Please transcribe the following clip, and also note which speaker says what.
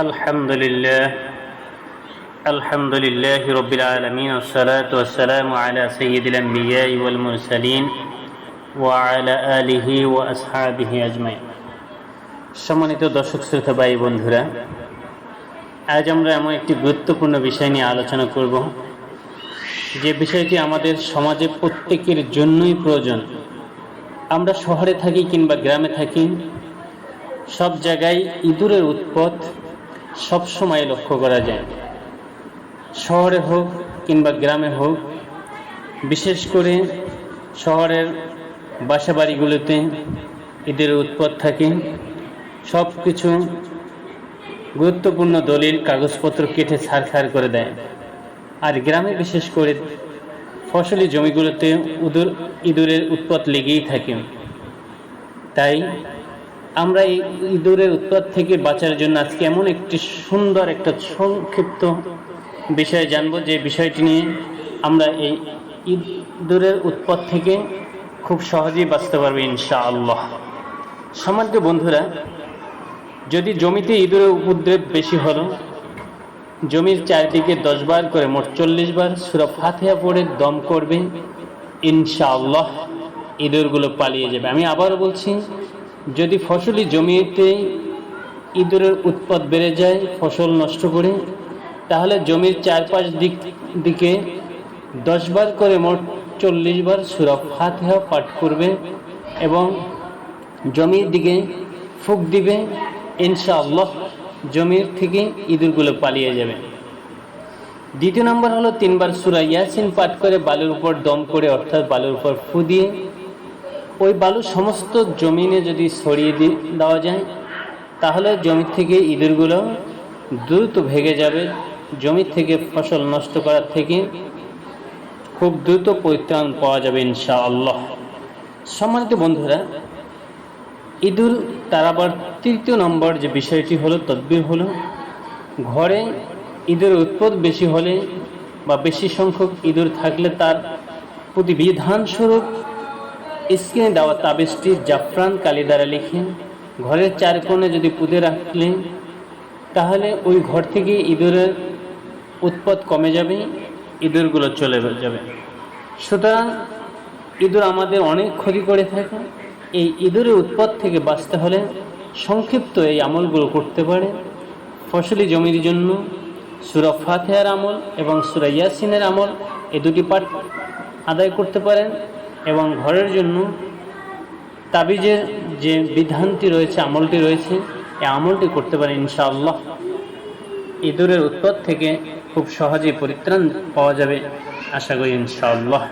Speaker 1: الحمد لله الحمد لله رب العالمين والصلاة والسلام على سيد الأنبياء والمرسلين وعلى آله وأصحابه أجمعين সম্মানিত দর্শক শ্রোতা ভাই বন্ধুরা আজ আমরা এমন একটি গুরুত্বপূর্ণ বিষয় নিয়ে আলোচনা করব যে বিষয়টি আমাদের সমাজে প্রত্যেকের জন্যই প্রয়োজন আমরা শহরে থাকি কিংবা গ্রামে থাকি সব জায়গায় ইঁদুরের উৎপত সবসময় লক্ষ্য করা যায়। শহরে হোক কিংবা গ্রামে হোক, বিশেষ করে শহরের বাসাবাড়িগুলোতে ঈদের উৎপত থাকে। সব কিছু গুরুত্বপূর্ণ দলিল, কাগজপত্র কেটে ছাড়খাড় করে দেয়। আর গ্রামে বিশেষ করে ফসলি জমিগুলোতে উদুর, ইঁদুরের উৎপত লেগেই থাকে। তাই আমরা এই ইঁদুরের উৎপাত থেকে বাঁচার জন্য আজকে এমন একটি সুন্দর একটা সংক্ষিপ্ত বিষয় জানব যে বিষয়টি নিয়ে আমরা এই ইঁদুরের উৎপাত থেকে খুব সহজেই বাঁচতে পারব ইনশাআল্লাহ। সমাজ বন্ধুরা, যদি জমিতে ইঁদুরের উপদ্রব বেশি হলো, জমির চারিদিকে দশ বার করে মোট চল্লিশ বার সুরা ফাতেহা পড়ে দম করবে, ইনশাআল্লাহ ইঁদুরগুলো পালিয়ে যাবে। আমি আবারও বলছি যদি ফসলি জমিতে ইঁদুরের উৎপাদ বেড়ে যায়, ফসল নষ্ট করে, তাহলে জমির চারপাশ দিক দিকে দশবার করে মোট চল্লিশ বার সুরা ফাতেহা পাঠ করবে এবং জমির দিকে ফুক দিবে, ইনশাআল্লাহ জমির থেকে ইঁদুরগুলো পালিয়ে যাবে। দ্বিতীয় নম্বর হলো তিনবার সুরা ইয়াসিন পাঠ করে বালুর উপর দম করে, অর্থাৎ বালুর উপর ফু দিয়ে ওই বালু সমস্ত জমিনে যদি ছড়িয়ে দেওয়া যায়, তাহলে জমি থেকে ইঁদুরগুলো দ্রুত ভেঙে যাবে। জমি থেকে ফসল নষ্ট করার থেকে খুব দ্রুত পরিত্রাণ পাওয়া যাবে ইনশাআল্লাহ। সম্মানিত বন্ধুরা, ইঁদুর তার আবার তৃতীয় নম্বর যে বিষয়টি হলো তদ্বির হলো, ঘরে ইঁদুর উৎপদ বেশি হলে বা বেশি সংখ্যক ইঁদুর থাকলে তার প্রতি বিধানস্বরূপ স্ক্রিনে দেওয়া তাবিজটি জাফরান কালি দ্বারা লিখে ঘরের চার কোণে যদি পুঁতে রাখলে তাহলে ওই ঘর থেকে ইঁদুরের উৎপাদ কমে যাবে, ইঁদুরগুলো চলে যাবে। সুতরাং ইঁদুর আমাদের অনেক ক্ষতি করে থাকে। এই ইঁদুরের উৎপাদ থেকে বাঁচতে হলে সংক্ষিপ্ত এই আমলগুলো করতে পারে। ফসলি জমির জন্য সুরা ফাতেহার আমল এবং সুরা ইয়াসিনের আমল এই দুটি পাঠ আদায় করতে পারেন। এবং ঘরের জন্য তাবিজের যে বিধানটি রয়েছে, আমলটি রয়েছে, এই আমলটি করতে পারে ইনশাআল্লাহ। ইঁদুরের উৎপাদ থেকে খুব সহজেই পরিত্রাণ পাওয়া যাবে, আশা করি ইনশাআল্লাহ।